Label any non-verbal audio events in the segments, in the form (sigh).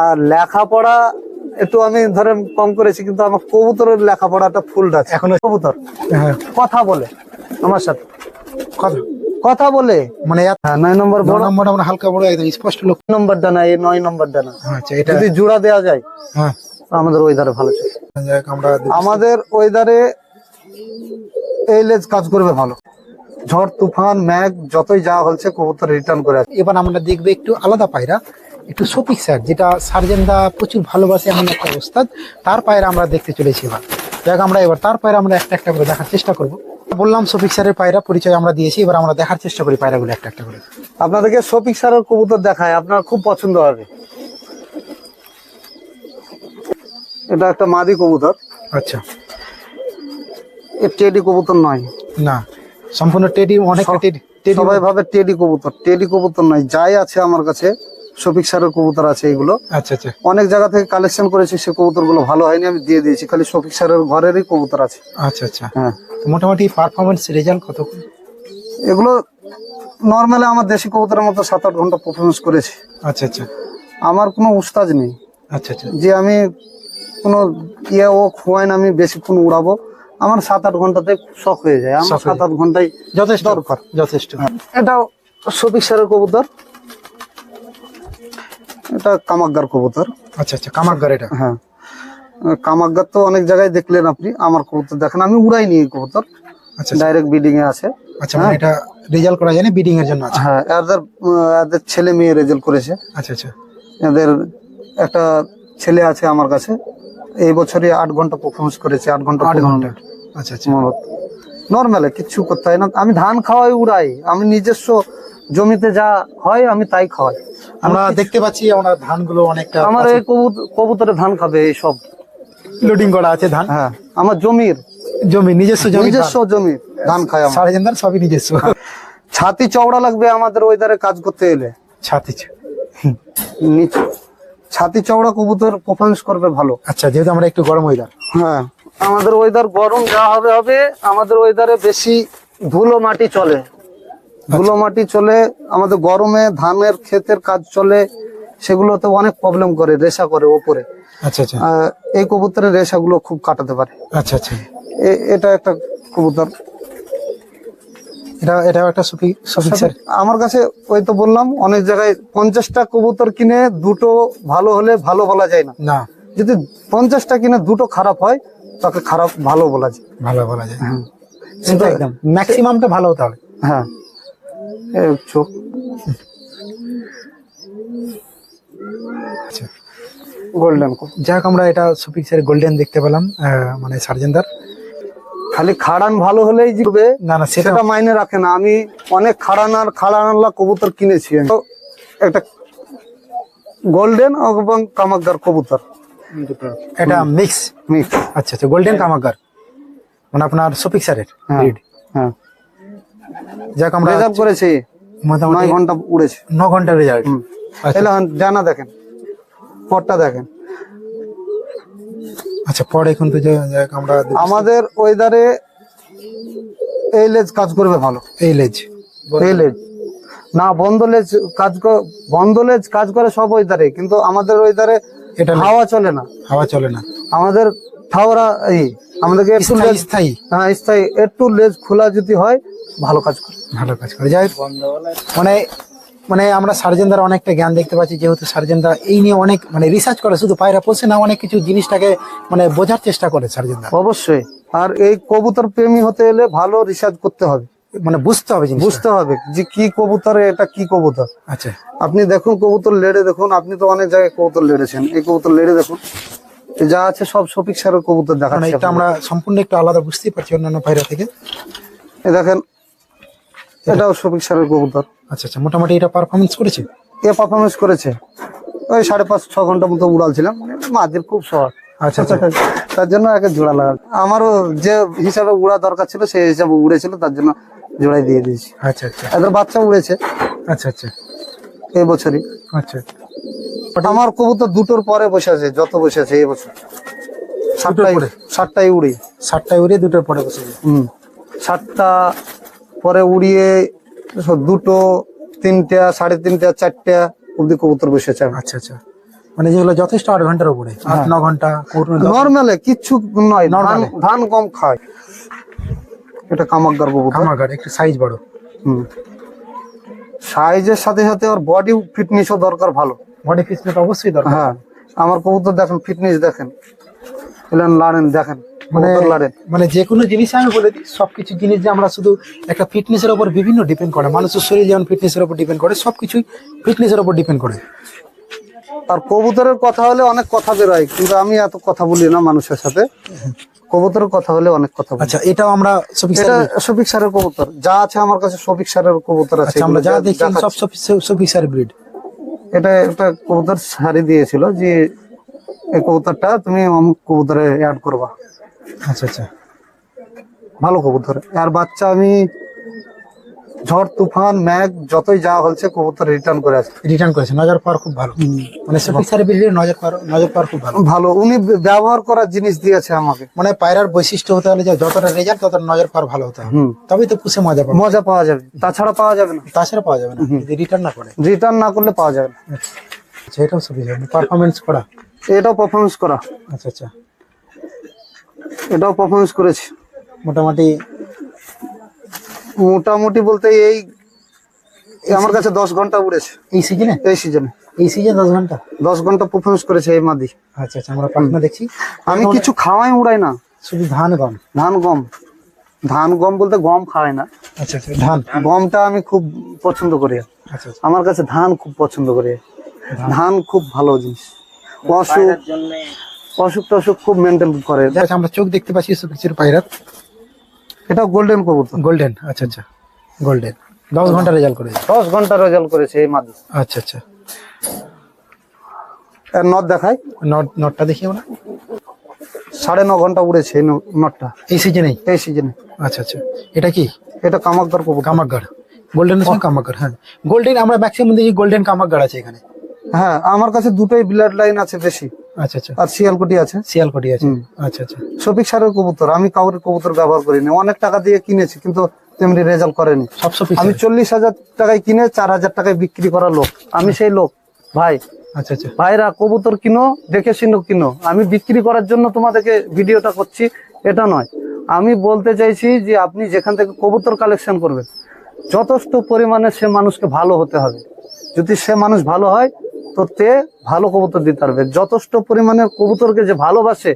আর লেখাপড়া একটু আমি ধরেন কম করেছি কিন্তু আমার কবুতরের লেখাপড়াটা ফুল আছে। এখনও কবুতর? হ্যাঁ। কথা বলে। আমার সাথে। কথা? কথা বলে। মানে হ্যাঁ নয় নম্বর বড় নম্বর আমরা হালকা বড় একদম স্পষ্ট লোক। নম্বর ডানা এই নয় নম্বর ডানা আচ্ছা এটা যদি জোড়া দেওয়া যায় হ্যাঁ। আমাদের ওয়েদারে ভালো চলে আমাদের ওয়েদারে এই লেজ কাজ করবে ভালো। ঝড় তুফান ম্যাঘ যতই যা হচ্ছে কবুতর রিটার্ন করে আসে। এবার আমরা দেখব একটু আলাদা পায়রা। একটু সফিক স্যার যেটা সার্জেনদা প্রচুর ভালোবাসে এমন একটা ওস্তাদ তার পায়রা আমরা দেখতে চলেছি এবার। দেখ আমরা এবার তার পায়রা আমরা একটা একটা করে দেখার চেষ্টা করব। বললাম সফিক স্যারের পায়রা পরিচয় আমরা দিয়েছি এবার আমরা দেখার চেষ্টা করি পায়রাগুলো একটা একটা করে। আপনাদেরকে শফিক স্যারের কবুতর দেখায় আপনার খুব পছন্দ হবে। এটা একটা মাদি কবুতর। আচ্ছা। এ টেডি কবুতর নয়। না সম্পূর্ণ টেডি অনেক টেডি সবাই ভাবে টেডি কবুতর। টেডি কবুতর নয় যাই আছে আমার কাছে। শফিক সারের কবুতর আছে এগুলো। আচ্ছা আচ্ছা। অনেক জায়গা থেকে কালেকশন করেছি সে কবুতরগুলো ভালো হয়নি আমি দিয়ে দিয়েছি খালি শফিক সারের ঘরেরই কবুতর আছে। আচ্ছা আচ্ছা। হ্যাঁ। মোটামুটি পারফরমেন্স রেজাল্ট কত এগুলো নর্মালি আমার দেশি কবুতরের মতো সাত আট ঘণ্টা পারফরমেন্স করেছি। আচ্ছা আচ্ছা। আমার কোনো উস্তাজ নেই। আচ্ছা আচ্ছা। যে আমি কোনো ইয়ে ও খোয়াইন আমি বেশিক্ষণ উড়াবো আমার সাত আট ঘন্টাতে শখ হয়ে যায়। আমার সাত আট ঘন্টায় যথেষ্ট। দরকার। যথেষ্ট। এটাও শফিক সারের কবুতর। এটা কামাকগার কবুতর। আচ্ছা আচ্ছা কামাকগার এটা? হ্যাঁ। কামাকগার তো অনেক জায়গায় দেখলেন আপনি আমার কবুতর দেখেন। আমি উড়াইনি এই কবুতর। আচ্ছা ডাইরেক্ট বিডিং এ আছে। আচ্ছা মানে এটা রেজাল্ট করা যায় না বিডিং এর জন্য আছে? হ্যাঁ এদের এদের ছেলে মেয়ে রেজাল্ট করেছে। আচ্ছা আচ্ছা। এদের একটা ছেলে আছে আমার কাছে। এই বছরই আট ঘণ্টা পারফরমেন্স করেছে আট ঘণ্টা আট ঘণ্টা। আচ্ছা আচ্ছা। নর্মালে কিচ্ছু করতে হয় না। আমি ধান খাওয়াই উড়াই। আমি নিজস্ব জমিতে যা হয় আমি তাই খাওয়াই। আমরা দেখতে পাচ্ছি আমরা ধানগুলো অনেকটা আমার এই কবুত- কবুতরে ধান খাবে এই সব। লোডিং করা আছে ধান? হ্যাঁ আমার জমির। জমি নিজস্ব জমি নিজস্ব জমির ধান খায় আমার। সার্জেন্দার সবই নিজস্ব। ছাতি চওড়া লাগবে আমাদের ওয়েদারে কাজ করতে এলে। ছাতি নিচে ছাতি চওড়া কবুতর পারফরমেন্স করবে ভালো। আচ্ছা যেহেতু আমরা একটু গরম ওয়েদার হ্যাঁ আমাদের ওয়েদার গরম যা হবে হবে আমাদের ওয়েদারে বেশি ধুলো মাটি চলে। ধুলো মাটি চলে আমাদের গরমে ধানের ক্ষেতের কাজ চলে সেগুলোতে অনেক প্রবলেম করে রেশা করে ওপরে। আচ্ছা আচ্ছা। এই কবুতরের রেশাগুলো খুব কাটাতে পারে। আচ্ছা আচ্ছা। এটা একটা কবুতর। এটা এটাও একটা সুফি সফিক স্যার? আমার কাছে ওই তো বললাম অনেক জায়গায় পঞ্চাশটা কবুতর কিনে দুটো ভালো হলে ভালো বলা যায় না। না। যদি পঞ্চাশটা কিনে দুটো খারাপ হয় তাকে খারাপ ভালো বলা যায়। ভালো বলা যায়। হ্যাঁ। একদম ম্যাক্সিমামটা ভালো হতে হবে হ্যাঁ। চোখ। আচ্ছা গোল্ডেন যাক আমরা এটা সুফিক স্যার গোল্ডেন দেখতে পেলাম মানে সার্জেন্দার। খালি খাড়ান ভালো হলেই জিতবে না না সেটা মাইনে রাখে না। আমি অনেক খাড়ান আর খাড়ানাল্লা কবুতর কিনেছি তো একটা গোল্ডেন এবং কামাকদার কবুতর। এটা মিক্স মিক্স আচ্ছা আচ্ছা গোল্ডেন কামাকগার মানে আপনার সুফিক স্যারের হ্যাঁ হ্যাঁ। যাক আমরা রেজাল্ট করেছি। মোটামুটি নয় ঘণ্টা উড়েছে। ন ঘণ্টা রেজাল্ট আচ্ছা। এলে জানা দেখেন। পরটা দেখেন। আচ্ছা পরে কিন্তু যে যাক আমরা আমাদের ওয়েদারে এই লেজ কাজ করবে ভালো। এই লেজ এই লেজ না বন্ধ লেজ কাজ বন্ধ লেজ কাজ করে সব ওয়েদারে কিন্তু আমাদের ওয়েদারে এটা হাওয়া চলে না। হাওয়া চলে না। আমাদের এই আমাদেরকে একটু লেজ স্থায়ী। হ্যাঁ স্থায়ী। একটু লেজ খোলা যদি হয় ভালো কাজ করে। ভালো কাজ করে। যাই মানে মানে আমরা সার্জেনদার অনেকটা জ্ঞান দেখতে পাচ্ছি যেহেতু এই নিয়ে অনেক মানে রিসার্চ করে শুধু পায়রা পোষে না অনেক কিছু জিনিসটাকে মানে বোঝার চেষ্টা করে সার্জেনদা অবশ্যই। আর এই কবুতর প্রেমী হতে হলে ভালো রিসার্চ করতে হবে। মানে বুঝতে হবে বুঝতে হবে যে কি কবুতরে এটা কি কবুতর। আচ্ছা। আপনি দেখুন কবুতর লেড়ে দেখুন আপনি তো অনেক জায়গায় কবুতর লেড়েছেন। এই কবুতর লেড়ে দেখুন। যা আছে সব সফিক সারের কবুতর দেখাচ্ছে এটা আমরা সম্পূর্ণ একটু আলাদা বুঝতেই পারছি অন্যান্য পায়রা থেকে। এ দেখেন এটাও সফিক সারের কবুতর। আচ্ছা আচ্ছা মোটামুটি এটা পারফরমেন্স করেছে? এ পারফরমেন্স করেছে। ওই সাড়ে পাঁচ ছ ঘণ্টা মতো উড়ালছিলাম মাঝের খুব শর্ট। আচ্ছা আচ্ছা। (laughs) তার জন্য একে জোড়া লাগাল। আমারও যে হিসাবে উড়া দরকার ছিল সেই হিসাবে উড়েছিল তার জন্য জোড়াই দিয়ে দিয়েছি। আচ্ছা আচ্ছা। এদের বাচ্চা উড়েছে। আচ্ছা আচ্ছা। এই বছরই। আচ্ছা। আমার কবুতর দুটোর পরে বসে আছে যত বসে আছে এই বছর। সাতটাই পরে? সাতটাই উড়ি। সাতটায় উড়িয়ে দুটোর পরে বসে। হুম। সাতটা পরে উড়িয়ে দুটো তিনটা সাড়ে তিনটা চারটা অব্দি কবুতর বসেছে আচ্ছা আচ্ছা। মানে যেগুলো যথেষ্ট আট ঘণ্টার উপরে। আট ন ঘণ্টা নর্মালে কিচ্ছু নয় ধান ধান কম খায়। এটা কামাকদার কবুতর। কামাগার একটু সাইজ বড়। হুম। সাইজের সাথে সাথে ওর বডি ফিটনেসও দরকার ভালো। বডি ফিটনেস অবশ্যই দরকার। হ্যাঁ আমার কবুতর দেখেন ফিটনেস দেখেন। এলেন লাড়েন দেখেন মানে মানে যে কোনো জিনিস আমি বলে দিই সবকিছু জিনিস যে আমরা শুধু একটা ফিটনেসের উপর বিভিন্ন ডিপেন্ড করে। মানুষের শরীর যেমন ফিটনেসের উপর ডিপেন্ড করে সবকিছুই ফিটনেসের উপর ডিপেন্ড করে। আর কবুতরের কথা হলে অনেক কথা বেরোয় কিন্তু আমি এত কথা বলি না মানুষের সাথে। কবুতরের কথা হলে অনেক কথা আচ্ছা এটাও আমরা শফিক স্যারের কবুতর। যা আছে আমার কাছে শফিক সারের কবুতর আছে। আচ্ছা আমরা যা দেখি সব সফিক স্যার ব্রিড এটা একটা কবুতর শাড়ি দিয়েছিল যে এই কবুতরটা তুমি অমুক কবুতরে অ্যাড করবা। আচ্ছা আচ্ছা। ভালো কবুতর। আর বাচ্চা আমি ঝড় তুফান ম্যাগ যতই যা হচ্ছে কবুতর রিটার্ন করে আসে রিটার্ন করেছে। নজর পাওয়ার খুব ভালো। মানে সফিক স্যার ব্রিডের নজর পাওয়ার নজর পাওয়ার খুব ভালো। ভালো। উনি ব্যবহার করার জিনিস দিয়েছে আমাকে। মানে পায়রার বৈশিষ্ট্য হতে হলে যে যতটা রেজাল্ট ততটা নজর পাওয়ার ভালো হতে হবে। তবেই তো পুষে মজা পাবে। মজা পাওয়া যাবে। তাছাড়া পাওয়া যাবে না। তাছাড়া পাওয়া যাবে না। যদি রিটার্ন না করে। রিটার্ন না করলে পাওয়া যাবে না। আচ্ছা এটাও সফিক পারফরমেন্স করা। এটাও পারফরমেন্স করা। আচ্ছা আচ্ছা। এটাও পারফরমেন্স করেছি। মোটামুটি মোটামুটি বলতে এই আমার কাছে দশ ঘণ্টা উড়েছে। এই সিজনে এই সিজনে এই সিজন দশ ঘণ্টা? দশ ঘণ্টা পারফরমেন্স করেছে এই মাদি। আচ্ছা আচ্ছা আমরা পাখনা দেখছি। আমি কিছু খাওয়াই উড়াই না। শুধু ধান গম? ধান গম। ধান গম বলতে গম খাওয়াই না। আচ্ছা আচ্ছা ধান? গমটা আমি খুব পছন্দ করি। আচ্ছা আচ্ছা। আমার কাছে ধান খুব পছন্দ করি। ধান? খুব ভালো জিনিস। অসুখ অসুখ টসুখ খুব মেনটেন করে। আমরা চোখ দেখতে পাচ্ছি সফিক্সের পায়রার এটা গোল্ডেন কবুতর। গোল্ডেন আচ্ছা আচ্ছা। গোল্ডেন দশ ঘণ্টা রেজাল্ট করেছে। দশ ঘণ্টা রেজাল্ট করেছে এই মাদি আচ্ছা আচ্ছা। এর নট দেখায় নট নটটা দেখি আমরা। সাড়ে ন ঘণ্টা উড়েছে এই নটটা এই সিজনেই এই সিজনে আচ্ছা আচ্ছা। এটা কি? এটা কামাকদার কবুতর। কামাকগড় গোল্ডেন সঙ্গে কামাকগড় হ্যাঁ। গোল্ডেন আমরা ম্যাক্সিমাম দেখি গোল্ডেন কামাকগড় আছে এখানে। হ্যাঁ আমার কাছে দুটোই ব্লাড লাইন আছে বেশি আচ্ছা আচ্ছা। আর শিয়ালকুটি আছে। শিয়ালকটি আছে। আচ্ছা আচ্ছা। শফিক সারের কবুতর আমি কাউরের কবুতর ব্যবহার করিনি। অনেক টাকা দিয়ে কিনেছি কিন্তু তেমনি রেজাল্ট করেনি। আমি চল্লিশ হাজার টাকায় কিনে চার হাজার টাকায় বিক্রি করা লোক। আমি সেই লোক ভাই। আচ্ছা আচ্ছা। ভাইরা কবুতর কিনো দেখে শুনো কিনো। আমি বিক্রি করার জন্য তোমাদেরকে ভিডিওটা করছি এটা নয়। আমি বলতে চাইছি যে আপনি যেখান থেকে কবুতর কালেকশন করবেন যথেষ্ট পরিমাণে সে মানুষকে ভালো হতে হবে। যদি সে মানুষ ভালো হয় তো তে ভালো কবুতর দিতে পারবে। যথেষ্ট পরিমাণে কবুতরকে যে ভালোবাসে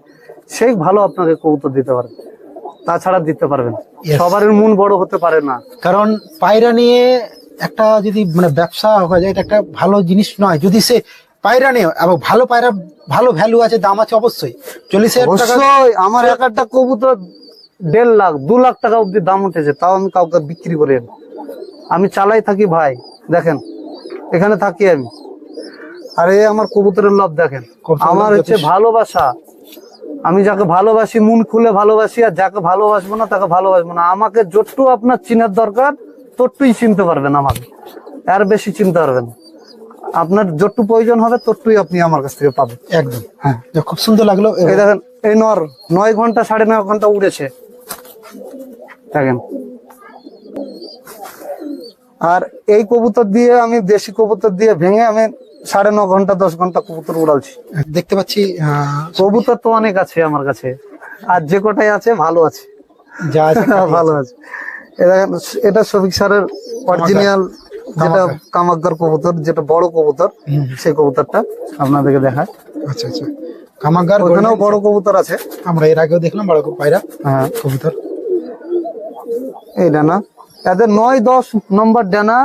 সেই ভালো আপনাকে কবুতর দিতে পারবে। তাছাড়া দিতে পারবেন. সবার মন বড় হতে পারে না। কারণ পায়রা নিয়ে একটা যদি মানে ব্যবসা হয়ে যায় এটা একটা ভালো জিনিস নয়। যদি সে পায়রা নিয়ে এবং ভালো পায়রা ভালো ভ্যালু আছে দাম আছে অবশ্যই। চল্লিশ অবশ্যই আমার এক একটা কবুতর দেড় লাখ দু লাখ টাকা অব্দি দাম উঠেছে তাও আমি কাউকে বিক্রি করি। আমি চালাই থাকি ভাই দেখেন। এখানে থাকি আমি। আর এই আমার কবুতরের লাভ দেখেন। আমার হচ্ছে ভালোবাসা। আমি যাকে ভালোবাসি মন খুলে ভালোবাসি আর যাকে ভালোবাসবো না তাকে ভালোবাসবো না। আমাকে যতটু আপনার চিনার দরকার ততটুই চিনতে পারবেন আমাকে। আর বেশি চিনতে পারবেন। আপনার যতটু প্রয়োজন হবে ততটুই আপনি আমার কাছ থেকে পাবেন। একদম। হ্যাঁ। খুব সুন্দর লাগল এই দেখেন এই নর নয় ঘণ্টা সাড়ে নয় ঘণ্টা উড়েছে। দেখেন। আর এই কবুতর দিয়ে আমি দেশি কবুতর দিয়ে ভেঙে আমি সাড়ে ন ঘণ্টা দশ ঘণ্টা কবুতর উড়ালছি। দেখতে পাচ্ছি কবুতর তো অনেক আছে আমার কাছে। আর যে কটাই আছে ভালো আছে। যা ভালো আছে। এটা শফিক স্যারের অরিজিনাল যেটা কামাকদার কবুতর যেটা বড় কবুতর সেই কবুতরটা আপনাদেরকে দেখায়। আচ্ছা আচ্ছা। কামাগার ওখানেও বড় কবুতর আছে। আমরা এর আগেও দেখলাম বড় পায়রা হ্যাঁ। কবুতর। এই ডানা। এদের নয় দশ নম্বর ডানা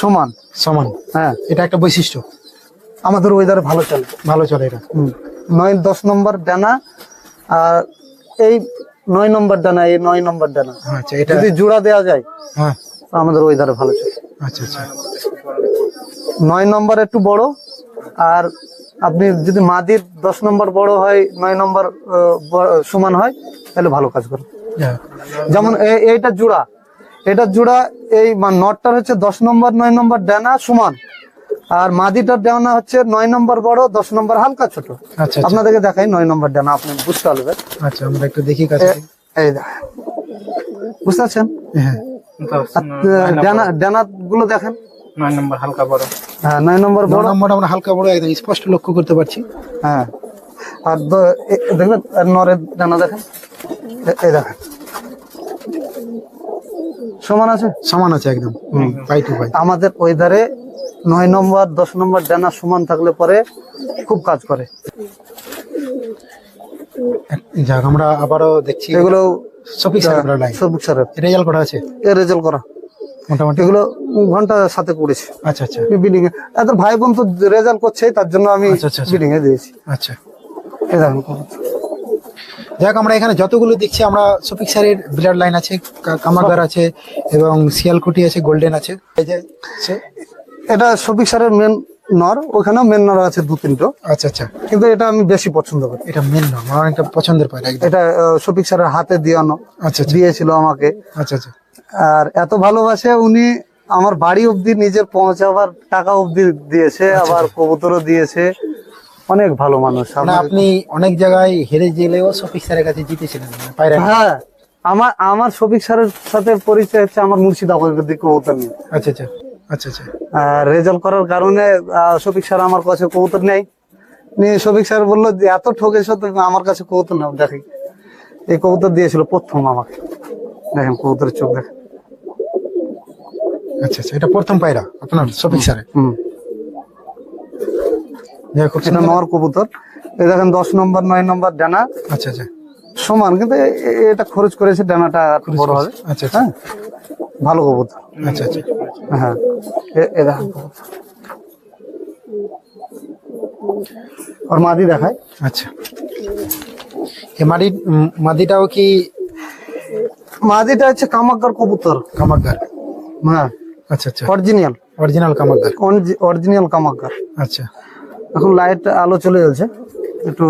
সমান? সমান। হ্যাঁ। এটা একটা বৈশিষ্ট্য। আমাদের ওয়েদারে ভালো চলে ভালো চলে এটা। নয় দশ নম্বর ডানা আর এই নয় নম্বর ডানা এই নয় নম্বর ডানা আচ্ছা এটা যদি জোড়া দেওয়া যায় হ্যাঁ। আমাদের ওয়েদারে ভালো চলে। আচ্ছা আচ্ছা। নয় নম্বর একটু বড় আর আপনি যদি মাদির দশ নম্বর বড় হয় নয় নম্বর সমান হয় তাহলে ভালো কাজ করে। যেমন এইটা জোড়া এটা জোড়া এই মা- নটটার হচ্ছে দশ নম্বর নয় নম্বর ডানা সমান। আর মাদিটার ডানা হচ্ছে নয় নম্বর বড় দশ নম্বর হালকা ছোট। আচ্ছা আচ্ছা। আপনাদেরকে দেখাই নয় নম্বর ডানা আপনি বুঝতে পারবেন। আচ্ছা আমরা একটু দেখি এই বুঝতে পারছেন? হ্যাঁ। ডানা ডানা গুলো দেখেন। নয় নম্বর হালকা বড়। হ্যাঁ নয় নম্বর বড়। নম্বরটা আমরা হালকা বড় একদম স্পষ্ট লক্ষ্য করতে পারছি। হ্যাঁ। আর দেখবেন নরের ডানা দেখেন? এই দেখেন। সমান আছে? সমান আছে একদম। টু পাই। আমাদের ওই ধারে নয় নম্বর দশ নম্বর ডানা সমান থাকলে পরে খুব কাজ করে। যাক আমরা আবারও দেখছি এগুলো লাইন রেজাল্ট করা আছে? এর রেজাল্ট করা। মোটামুটি। এগুলো ঘণ্টা সাথে করেছি আচ্ছা আচ্ছা। বিডিং এ ভাই বোন তো রেজাল্ট করছে তার জন্য আমি আচ্ছা, আচ্ছা, আচ্ছা। বিডিং এ দিয়েছি। আচ্ছা। যাক আমরা এখানে যতগুলো দেখছি আমরা শফিক স্যারের ব্লাড লাইন আছে কা- কামারগার আছে এবং শিয়ালকুটি আছে গোল্ডেন আছে। এই যে এটা শফিক স্যারের মেন নর ওখানেও মেন নর আছে দু তিনটো। আচ্ছা আচ্ছা। কিন্তু এটা আমি বেশি পছন্দ করি। এটা মেন নর আমার অনেকটা পছন্দের পাই এটা আহ, শফিক স্যারের হাতে দিয়ানো আচ্ছা আচ্ছা। দিয়েছিল আমাকে। আচ্ছা আচ্ছা। আর এত ভালোবাসে উনি আমার বাড়ি অবধি নিজের পৌঁছাবার টাকা অবধি দিয়েছে আবার কবুতরও দিয়েছে। অনেক ভালো মানুষ। মানে আপনি অনেক জায়গায় হেরে গেলেও শফিক স্যারের কাছে জিতেছিলেন পায়রা হ্যাঁ আমার আমার শফিক স্যারের সাথে পরিচয় হচ্ছে আমার মুর্শিদাবাদের দিকে কবুতর নিয়ে। আচ্ছা আচ্ছা আচ্ছা আচ্ছা। আর রেজাল্ট করার কারণে শফিক স্যার আমার কাছে কবুতর নেই নিয়ে শফিক স্যার বলল যে এত ঠকেছো আমার কাছে কবুতর নাও দেখি। এই কবুতর দিয়েছিল প্রথম আমাকে। দেখেন কবুতরের চোখ দেখেন। আচ্ছা আচ্ছা এটা প্রথম পায়রা আপনার শফিক স্যারের? হম। এটা সুন্দর। নর কবুতর। এই দেখেন দশ নম্বর নয় নম্বর ডানা। আচ্ছা আচ্ছা। সমান কিন্তু এ- এ- এটা খরচ করেছে ডানাটা বড় হবে। আচ্ছা আচ্ছা। হ্যাঁ ভালো কবুতর। আচ্ছা আচ্ছা। হ্যাঁ এ- এ দেখেন। মাদি দেখায়। আচ্ছা। এই মাদি মাদিটাও কি মাদিটা হচ্ছে কামাক্কার কবুতর। কামাকগার হ্যাঁ। আচ্ছা আচ্ছা। অরিজিনাল অরিজিনাল কামাকগার অরিজিনাল কামাক্কার। আচ্ছা। এখন লাইট আলো চলে যাচ্ছে। একটু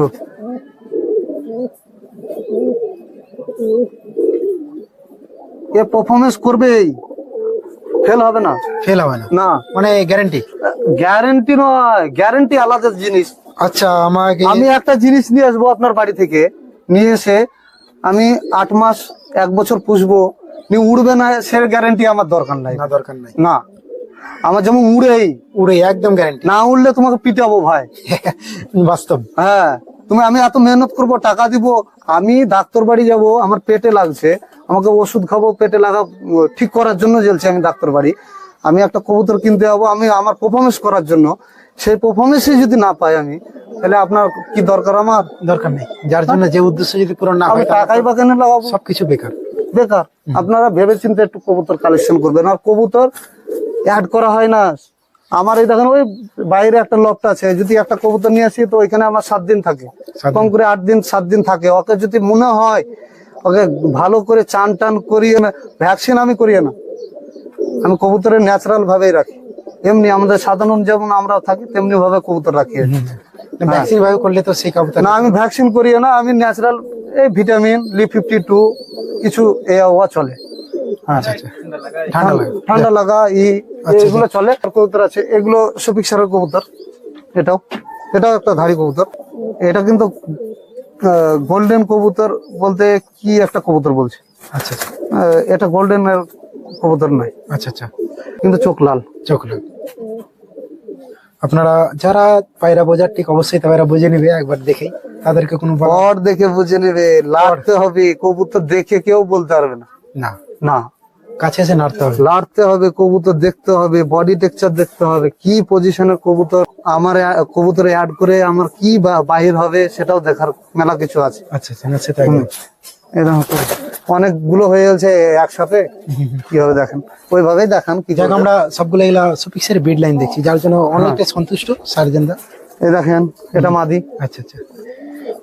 এ পারফরমেন্স করবেই ফেল হবে না? ফেল হবে না। না। মানে গ্যারান্টি গ্যারেন্টি নয় গ্যারেন্টি আলাদা জিনিস। আচ্ছা আমাকে আমি একটা জিনিস নিয়ে আসব আপনার বাড়ি থেকে। নিয়ে এসে আমি আট মাস এক বছর পুষবো। নিয়ে উড়বে না সে গ্যারেন্টি আমার দরকার নাই। না দরকার নাই। না। আমার যেমন উড়েই। উড়ে একদম গ্যারান্টি না উড়লে তোমাকে পিটাবো ভাই। (laughs) বাস্তব। হ্যাঁ তুমি আমি এত মেহনত করব টাকা দিব আমি ডাক্তার বাড়ি যাব আমার পেটে লাগছে আমাকে ওষুধ খাব পেটে লাগা ঠিক করার জন্য জ্বলছে আমি ডাক্তার বাড়ি। আমি একটা কবুতর কিনতে যাব আমি আমার পারফরমেন্স করার জন্য। সেই পারফরমেন্সই যদি না পাই আমি তাহলে আপনার কি দরকার আমার? দরকার নেই। যার জন্য যে উদ্দেশ্য যদি পূরণ না আমি হয় টাকাই বা কেন লাগাবো। সবকিছু বেকার। বেকার। আপনারা ভেবে চিন্তে একটু কবুতর কালেকশন করবেন। আর কবুতর অ্যাড করা হয় না। আমার এই দেখেন ওই বাইরে একটা লফট আছে যদি একটা কবুতর নিয়ে আসি তো ওইখানে আমার সাত দিন থাকে। কম করে আট দিন সাত দিন থাকে। ওকে যদি মনে হয় ওকে ভালো করে চান টান করিয়ে না ভ্যাকসিন আমি করিয়ে না। আমি কবুতরের ন্যাচারাল ভাবেই রাখি। এমনি আমাদের সাধারণ যেমন আমরা থাকি তেমনি ভাবে কবুতর রাখি। ভ্যাকসিন ভাবে করলে তো সেই কাবুতর না আমি ভ্যাকসিন করিয়ে না আমি ন্যাচারাল এই ভিটামিন লি ফিফটি টু কিছু এ চলে। আচ্ছা আচ্ছা। ঠান্ডা লাগে। ঠান্ডা লাগা ই আচ্ছা, এগুলো চলে। আর কবুতর আছে এগুলো শফিক সারের কবুতর এটাও। এটাও একটা ধাড়ি কবুতর। এটা কিন্তু গোল্ডেন কবুতর বলতে কি একটা কবুতর বলছে? আচ্ছা আচ্ছা। এটা গোল্ডেন এর কবুতর নয়। আচ্ছা আচ্ছা। কিন্তু চোখ লাল। চকলেট আপনারা যারা পায়রা বোঝার ঠিক অবশ্যই পায়রা বুঝে নেবে একবার দেখেই। তাদেরকে কোনো পর দেখে বুঝে নেবে লাড়তে হবে। কবুতর দেখে কেউ বলতে পারবে না। না। না। কাছে এসে নাড়তে হবে। লাড়তে হবে কবুতর দেখতে হবে বডি টেক্সচার দেখতে হবে কি পজিশনের কবুতর আমার কবুতরে অ্যাড করে আমার কি বাহির হবে সেটাও দেখার মেলা কিছু আছে। আচ্ছা আচ্ছা না, এরকম অনেকগুলো হয়ে গেছে একসাথে। কীভাবে দেখেন? ওইভাবেই দেখান কি যাক আমরা সবগুলো এগুলা সুপিক্সের বিড লাইন দেখছি যার জন্য অনেকটা সন্তুষ্ট সার্জেনদা। এই দেখেন এটা মাদি। আচ্ছা আচ্ছা।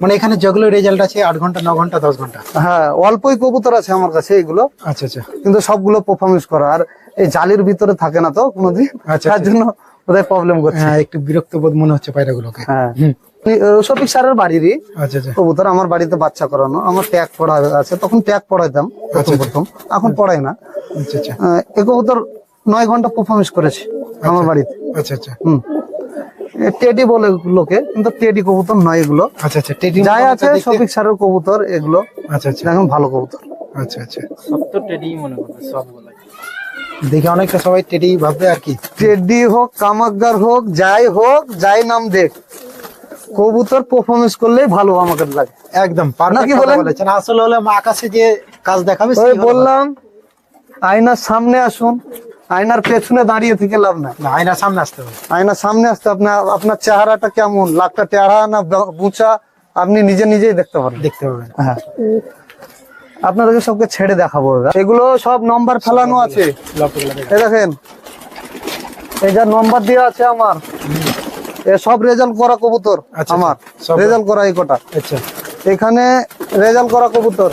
মানে এখানে যেগুলো রেজাল্ট আছে আট ঘণ্টা ন ঘণ্টা দশ ঘণ্টা? হ্যাঁ অল্পই কবুতর আছে আমার কাছে এগুলো। আচ্ছা আচ্ছা। কিন্তু সবগুলো পারফরমেন্স করা। আর এই জালির ভিতরে থাকে না তো কোনোদিন? আচ্ছা, তার জন্য ওদের প্রবলেম করছে। হ্যাঁ একটু বিরক্ত বোধ মনে হচ্ছে পায়রাগুলোকে। হ্যাঁ। শফিক স্যারের বাড়িরই আচ্ছা আচ্ছা। কবুতর আমার বাড়িতে বাচ্চা করানো। আমার ট্যাগ পড়া আছে তখন ট্যাগ পড়াইতাম প্রথম প্রথম। এখন পড়াই না। আচ্ছা আচ্ছা। আহ, এ কবুতর নয় ঘণ্টা পারফরমেন্স করেছে আমার বাড়িতে। আচ্ছা আচ্ছা। হুম। টেডি বলে লোকে কিন্তু টেডি কবুতর নয় এগুলো। আচ্ছা আচ্ছা টেডি যাই আছে শফিক স্যারের কবুতর এগুলো। আচ্ছা আচ্ছা। এখন ভালো কবুতর। আচ্ছা আচ্ছা। সব তো টেডি মনে সবগুলো দেখে অনেকটা সবাই টেডি ভাববে আর কি। টেডি হোক কামাকগার হোক যাই হোক যাই নাম দেখ। কবুতর পারফরমেন্স করলেই ভালো আমাকে লাগে। একদম নাকি? বলেছেন। আসলে হলে মা আকাশে যে কাজ দেখাবে বললাম আয়নার সামনে আসুন। আয়নার পেছনে দাঁড়িয়ে থেকে লাভ নাই। ভালো। না আয়নার সামনে আসতে হবে। আয়নার সামনে আসতে আপনার আপনার চেহারাটা কেমন? লাখটা টেহারা না বুচা? আপনি নিজে নিজেই দেখতে পারেন দেখতে পাবেন হ্যাঁ। আপনাদেরকে সবকে ছেড়ে দেখাবো এগুলো সব নম্বর ফেলানো আছে। দেখেন। এই যা নম্বর দেওয়া আছে আমার। এ সব রেজাল্ট করা কবুতর আচ্ছা, আমার। রেজাল্ট করা এই কটা। আচ্ছা। এখানে রেজাল্ট করা কবুতর।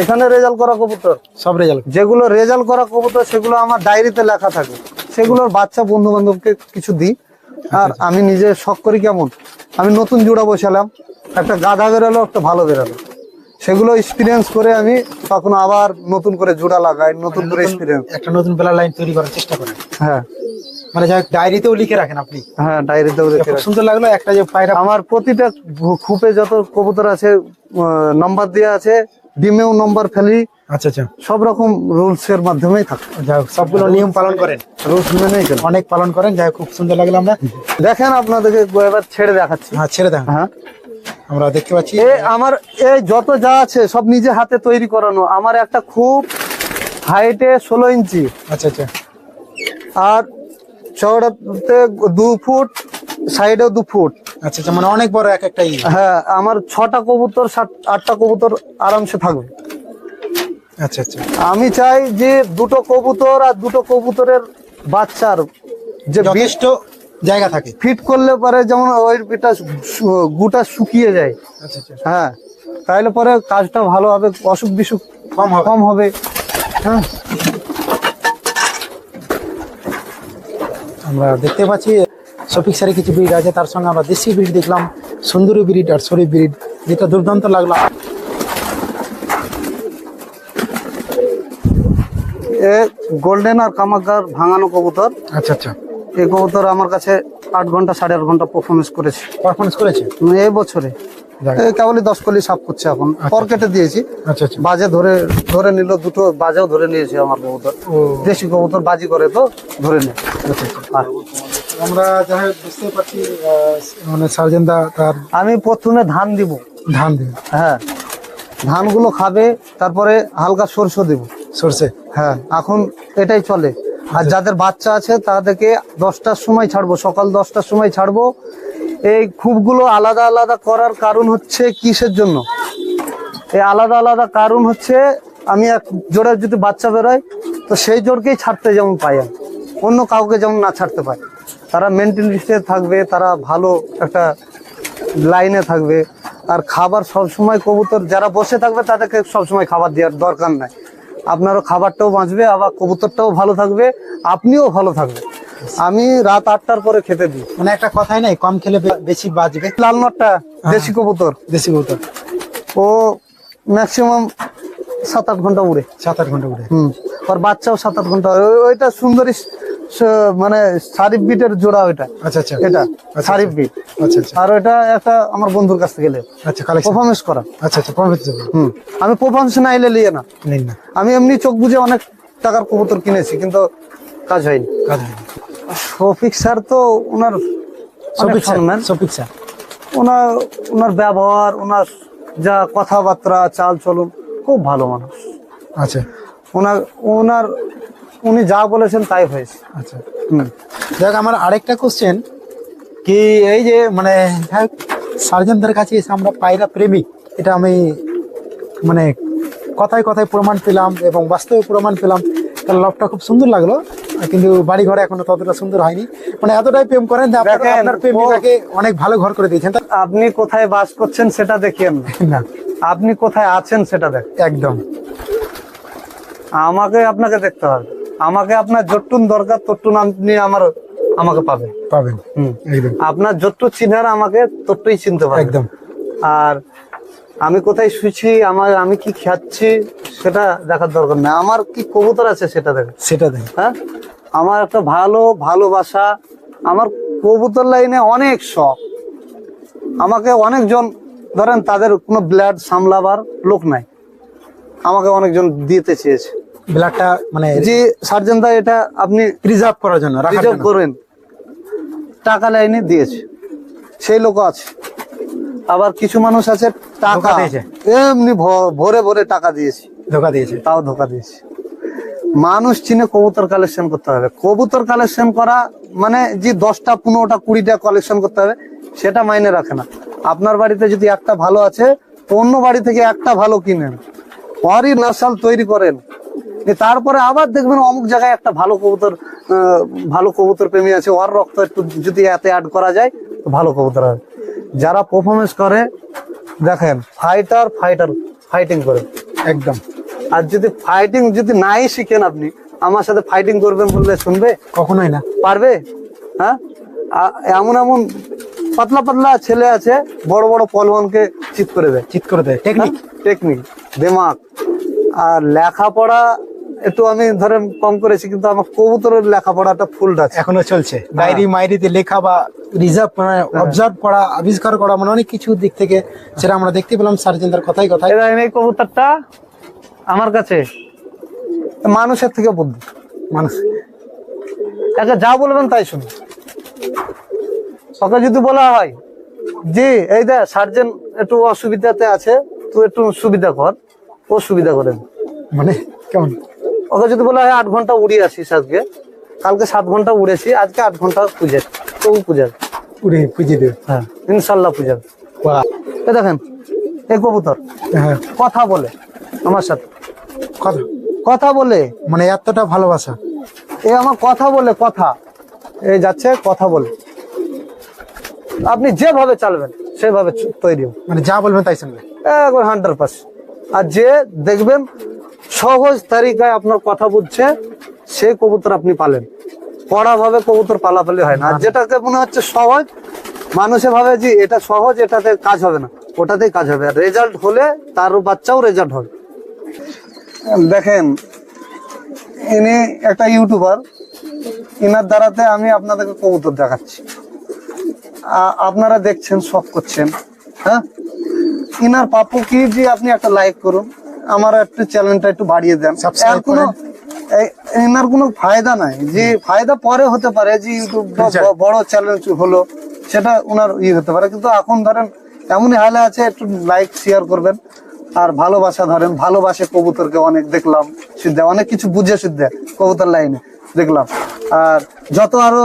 এখানে রেজাল্ট করা কবুতর? সব রেজাল্ট যেগুলো রেজাল্ট করা কবুতর সেগুলো আমার ডায়েরিতে লেখা থাকে। সেগুলোর বাচ্চা বন্ধু বান্ধবকে কিছু দিই। আর আমি নিজে শখ করি কেমন? আমি নতুন জোড়া বসালাম। একটা গাধা বেরোলো একটা ভালো বেরোলো। সেগুলো এক্সপিরিয়েন্স করে আমি তখন আবার নতুন করে জোড়া লাগাই নতুন করে এক্সপিরিয়েন্স একটা নতুন প্লেয়ার লাইন তৈরি করার চেষ্টা করেন। হ্যাঁ। মানে যাই ডায়েরিতেও লিখে রাখেন আপনি। হ্যাঁ ডায়েরিতেও লিখে খুব রাখি। সুন্দর লাগল একটা যে পায়রা আমার প্রতিটা খুপে যত কবুতর আছে নম্বর দেওয়া আছে ডিমেও নম্বর ফেলি আচ্ছা আচ্ছা। সব রকম রুলস এর মাধ্যমেই থাকে। যাই হোক, সবগুলো নিয়ম পালন করেন। রুলস মেনেই। অনেক পালন করেন যাই খুব সুন্দর লাগল আমরা। দেখেন আপনাদেরকে এবার ছেড়ে দেখাচ্ছি। হ্যাঁ ছেড়ে দেন হ্যাঁ। আমরা দেখতে পাচ্ছি। আমার এই যত যা আছে সব নিজে হাতে তৈরি করানো। আমার একটা খুব হাইটে ষোলো ইঞ্চি। আচ্ছা আচ্ছা। আর চওড়াতে দু ফুট সাইডেও দু ফুট। আচ্ছা আচ্ছা মানে অনেক বড় এক একটা হ্যাঁ আমার ছটা কবুতর সাত আটটা কবুতর আরামসে থাকবে। আচ্ছা আচ্ছা। আমি চাই যে দুটো কবুতর আর দুটো কবুতরের বাচ্চার যে যথেষ্ট জায়গা থাকে। ফিট করলে পরে যেমন ওই পিটা শু- গুটা শুকিয়ে যায়। আচ্ছা আচ্ছা হ্যাঁ তাহলে পরে কাজটা ভালো হবে অসুখ বিসুখ কম হবে। কম হবে। হ্যাঁ। আমরা দেখতে পাচ্ছি শফিক স্যারের কিছু ব্রিড আছে তার সঙ্গে আমরা দেশি ব্রিড দেখলাম সুন্দরী ব্রিড আর শরীফ ব্রিড যেটা দুর্দান্ত লাগল। এ গোল্ডেন আর কামাকার ভাঙানো কবুতর। আচ্ছা আচ্ছা। এই কবুতর আমার কাছে আট ঘণ্টা সাড়ে আট ঘণ্টা পারফরমেন্স করেছে। পারফরমেন্স করেছে? এই বছরে। কেবলই দশ কলি সাফ করছে এখন। পর কেটে দিয়েছি। আচ্ছা আচ্ছা। বাজে ধরে ধরে নিল দুটো বাজেও ধরে নিয়েছে আমার কবুতর। দেশি কবুতর বাজি করে তো ধরে আচ্ছা আচ্ছা। আর আমরা যাই বুঝতে পারছি মানে সার্জেনদা তার আমি প্রথমে ধান দিব। ধান দিন হ্যাঁ। ধানগুলো খাবে তারপরে হালকা সরষে দিব। সরষে? হ্যাঁ এখন এটাই চলে। আর যাদের বাচ্চা আছে তাদেরকে দশটার সময় ছাড়বো সকাল দশটার সময় ছাড়বো। এই খুবগুলো আলাদা আলাদা করার কারণ হচ্ছে কিসের জন্য? এই আলাদা আলাদা কারণ হচ্ছে আমি এক জোড়ার যদি বাচ্চা বেরোয় তো সেই জোরকেই ছাড়তে যেমন পাই আমি। অন্য কাউকে যেমন না ছাড়তে পাই তারা মেনটেলিস্টে থাকবে তারা ভালো একটা লাইনে থাকবে। আর খাবার সব সময় কবুতর যারা বসে থাকবে তাদেরকে সব সময় খাবার দেওয়ার দরকার নাই। আপনারও খাবারটাও বাঁচবে আবার কবুতরটাও ভালো থাকবে আপনিও ভালো থাকবে আমি রাত আটটার পরে খেতে দিই। মানে একটা কথাই নাই কম খেলে বেশি বাঁচবে। লাল নটটা দেশি কবুতর। দেশি কবুতর। ও ম্যাক্সিমাম সাত আট ঘণ্টা উড়ে। সাত আট ঘণ্টা উড়ে। হুম। আর বাচ্চাও সাত আট ঘণ্টা ওইটা সুন্দরী মানে সারিফ বিটের জোড়া ওইটা। আচ্ছা আচ্ছা। এটা আচ্ছা, সারিফ বিট। আচ্ছা আচ্ছা। আর ওইটা একটা আমার বন্ধুর কাছ থেকে এলে আচ্ছা পারফরমেন্স করা। আচ্ছা আচ্ছা হুম। আমি পারফরমেন্স না এলে লিয়ে না। আমি এমনি চোখ বুঝে অনেক টাকার কবুতর কিনেছি কিন্তু কাজ হয়নি। কাজ হয়নি। শফিক স্যার তো ওনার শফিক স্যার। শফিক স্যার। ওনার ওনার ব্যবহার ওনার যা কথাবার্তা চাল চলন খুব ভালো মানুষ। আচ্ছা। ওনার ওনার উনি যা বলেছেন তাই হয়েছে। আচ্ছা হুম। দেখ আমার আরেকটা কোশ্চেন কি এই যে মানে সার্জনদের কাছে এসে আমরা পায়রা প্রেমিক এটা আমি মানে কথায় কথায় প্রমাণ পেলাম এবং বাস্তবে প্রমাণ পেলাম। তার লবটা খুব সুন্দর লাগল কিন্তু বাড়ি ঘরে এখনও ততটা সুন্দর হয়নি। মানে এতটাই প্রেম করেন যে আপনার প্রেমিকাকে অনেক ভালো ঘর করে দিয়েছেন। আপনি কোথায় বাস করছেন সেটা দেখেন। (laughs) না। আপনি কোথায় আছেন সেটা দেখ একদম। আমাকে আপনাকে দেখতে হবে। আমাকে আপনার যট্টুন দরকার তট্টুন আপনি আমার আমাকে পাবে। পাবেন। একদম। আপনার যট্টু চিনার আমাকে তট্টুই চিনতে পারবে। একদম। আর আমি কোথায় শুয়েছি আমার আমি কি খাচ্ছি সেটা দেখার দরকার নেই। আমার কি কবুতর আছে সেটা দেখ সেটা দেন হ্যাঁ? আমার একটা ভালো ভালোবাসা। আমার কবুতর লাইনে অনেক শখ। আমাকে অনেকজন ধরেন তাদের কোনো ব্লাড সামলাবার লোক নাই। আমাকে অনেকজন দিতে চেয়েছে। ব্লাডটা মানে জি সার্জেন দা এটা আপনি রিজার্ভ করার জন্য রিজার্ভ করেন টাকা লাইনে দিয়েছে। সেই লোক আছে। আবার কিছু মানুষ আছে টাকা। এমনি ভরে ভরে টাকা দিয়েছি। ধোকা দিয়েছে। তাও ধোকা দিয়েছি। মানুষ চিনে কবুতর কালেকশন করতে হবে। কবুতর কালেকশন করা মানে যে দশটা পনেরোটা কুড়িটা কালেকশন করতে হবে সেটা মাইনে রাখে না। আপনার বাড়িতে যদি একটা ভালো আছে তো অন্য বাড়ি থেকে একটা ভালো কিনেন। ওরই নাসাল তৈরি করেন। তারপরে আবার দেখবেন অমুক জায়গায় একটা ভালো কবুতর ভালো কবুতর প্রেমী আছে ওর রক্ত একটু যদি এতে অ্যাড করা যায় তো ভালো কবুতর হবে। যারা পারফরমেন্স করে দেখেন ফাইটার ফাইটার ফাইটিং করে। একদম। আর যদি ফাইটিং যদি নাই শিখেন আপনি আমার সাথে ফাইটিং করবেন বললে শুনবে? কখনোই না। পারবে? হ্যাঁ? এমন এমন পাতলা পাতলা ছেলে আছে বড় বড় পলওয়ানকে চিত করে দেয়। চিত করে দেয়। টেকনিক টেকনিক দিমাগ আর লেখাপড়া একটু আমি ধরেন কম করেছি কিন্তু আমার কবুতরের লেখাপড়াটা ফুল আছে। এখনও চলছে। হ্যাঁ। ডায়েরি মাইরিতে লেখা বা রিজার্ভ মানে অবজার্ভ করা আবিষ্কার করা মানে অনেক কিছু দিক থেকে সেটা আমরা দেখতে পেলাম সার্জেন্দার কথাই কথাই। এরা এই কবুতরটা আমার কাছে মানুষের থেকে বুদ্ধি মানুষ। একে যা বলবেন তাই শুনি ওকে যদি বলা হয় জি এই দেখ সার্জেন একটু অসুবিধাতে আছে তুই একটু সুবিধা কর ও সুবিধা করেন মানে কেমন? ওকে যদি বলা হয় আট ঘণ্টা উড়িয়ে আসিস আজকে কালকে সাত ঘণ্টা উড়েছি আজকে আট ঘণ্টা পুজে তবু পূজা। উড়ে পুজিয়ে দেবে। হ্যাঁ ইনশাল্লাহ পূজা। বাহ, এ দেখেন এই কবুতর হ্যাঁ। কথা বলে আমার সাথে। কথা। কথা বলে। মানে এতটা ভালোবাসা। এ আমার কথা বলে কথা। এই যাচ্ছে কথা বলে। আপনি যেভাবে চালবেন সেভাবে তৈরি। মানে যা বলবেন তাই শুনবে। একবার হান্ড্রেড পার্সেন্ট আর যে দেখবেন সহজ তারিকায় আপনার কথা বুঝছে, সেই কবুতর আপনি পালেন। কড়া ভাবে কবুতর পালাপালি হয় না। যেটাকে মনে হচ্ছে সহজ, মানুষে ভাবে যে এটা সহজ, এটাতে কাজ হবে না। ওটাতেই কাজ হবে। আর রেজাল্ট হলে তার বাচ্চাও রেজাল্ট হবে। দেখেন, ইনি একটা ইউটিউবার ইনার দ্বারাতে আমি আপনাদেরকে কবুতর দেখাচ্ছি। আপনারা দেখছেন, শখ করছেন হ্যাঁ? ইনার পাপু কি? যে আপনি একটা লাইক করুন। আমার একটু চ্যানেলটা একটু বাড়িয়ে দেন। এর কোনো এনার কোনো ফায়দা নাই। যে ফায়দা পরে হতে পারে যে ইউটিউব বড় চ্যালেঞ্জ হলো সেটা ওনার ইয়ে হতে পারে। কিন্তু এখন ধরেন এমনই হালে আছে একটু লাইক শেয়ার করবেন। আর ভালোবাসা ধরেন ভালোবাসে কবুতরকে অনেক দেখলাম সিদ্ধা অনেক কিছু বুঝে সিদ্ধা কবুতর লাইনে দেখলাম। আর যত আরও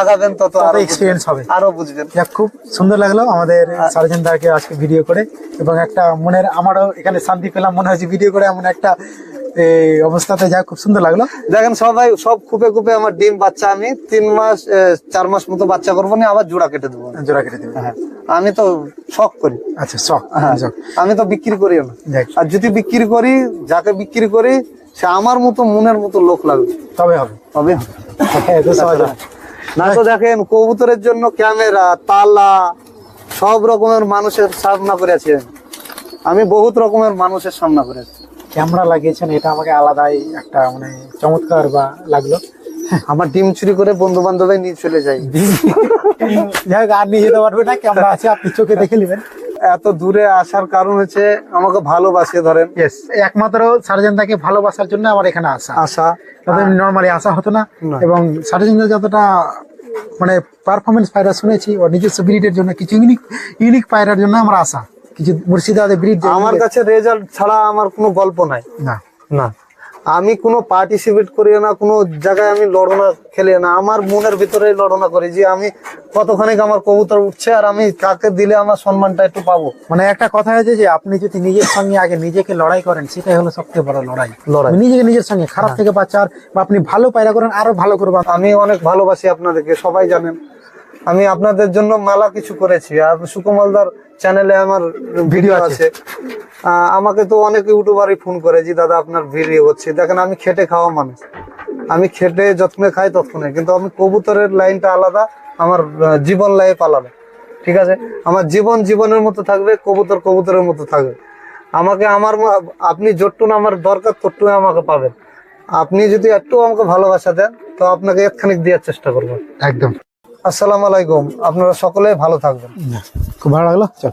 আগাবেন তত আরও এক্সপিরিয়েন্স হবে। আরও বুঝবেন। যাক খুব সুন্দর লাগল আমাদের সার্জেন দাকে আজকে ভিডিও করে এবং একটা মনের আমারও এখানে শান্তি পেলাম মনে হয়েছে ভিডিও করে এমন একটা এই, অবস্থাতে যা খুব সুন্দর লাগল। দেখেন সবাই সব খুপে খুপে আমার ডিম বাচ্চা আমি তিন মাস চার মাস মতো বাচ্চা করব না আবার জোড়া কেটে দেবো। জোড়া কেটে দেবে। হ্যাঁ আমি তো শখ করি। আচ্ছা শখ হ্যাঁ। আমি তো বিক্রি করিও না। আর যদি বিক্রি করি যাকে বিক্রি করি সে আমার মতো মনের মতো লোক লাগবে। তবে হবে। তবে হ্যাঁ, হবে। না তো দেখেন কবুতরের জন্য ক্যামেরা তালা সব রকমের মানুষের সামনা করেছেন আমি বহুত রকমের মানুষের সামনা করেছি। ক্যামেরা লাগিয়েছেন এটা আমাকে আলাদাই একটা মানে চমৎকার বা লাগল। আমার ডিম চুরি করে বন্ধু বান্ধবে নিয়ে চলে যাই যাই হোক, আর নিয়ে যেতে পারবে না ক্যামেরা আছে আপনি চোখে দেখে নেবেন। এত দূরে আসার কারণ হচ্ছে আমাকে ভালোবাসে ধরেন। একমাত্র সার্জেন দাকে ভালোবাসার জন্য আমার এখানে আসা। আশা তবে নর্মালি আসা হতো না। এবং সার্জেন দা যতটা মানে পারফরমেন্স পায়রা শুনেছি ও নিজস্ব ব্রিডের জন্য কিছু ইউনিক ইউনিক পায়রার জন্য আমার আসা। কিছু মুর্শিদাবাদের ব্রিড আমার কাছে রেজাল্ট ছাড়া আমার কোনো গল্প নাই। না। না। আমি কোনো পার্টিসিপেট করি না কোনো জায়গায় আমি লড়না খেলি না। আমার মনের ভিতরে লড়না করি যে আমি কতখানি আমার কবুতর উঠছে আর আমি কাকে দিলে আমার সম্মানটা একটু পাবো। মানে একটা কথা হয়েছে যে আপনি যদি নিজের সঙ্গে আগে নিজেকে লড়াই করেন সেটাই হলো সবচেয়ে বড় লড়াই। লড়াই। নিজেকে নিজের সঙ্গে খারাপ থেকে বাঁচার বা আপনি ভালো পায়রা করেন আরও ভালো করবেন। আমি অনেক ভালোবাসি আপনাদেরকে সবাই জানেন। আমি আপনাদের জন্য মালা কিছু করেছি। আর সুকুমালদার চ্যানেলে আমার ভিডিও আছে। আমাকে তো অনেক ইউটিউবারই ফোন করে যে দাদা আপনার ভিডিও হচ্ছে। দেখেন আমি খেটে খাওয়া মানুষ। আমি খেটে যতক্ষণে খাই ততক্ষণে। কিন্তু আমি কবুতরের লাইনটা আলাদা আমার জীবন লাইফ আলাদা। ঠিক আছে? আমার জীবন জীবনের মতো থাকবে কবুতর কবুতরের মতো থাকবে। আমাকে আমার আপনি যতটুকু আমার দরকার ততটুকু আমাকে পাবেন। আপনি যদি একটু আমাকে ভালোবাসা দেন তো আপনাকে একখানিক দেওয়ার চেষ্টা করব। একদম। আসসালামু আলাইকুম। আপনারা সকলে ভালো থাকবেন। খুব ভালো লাগল। চল।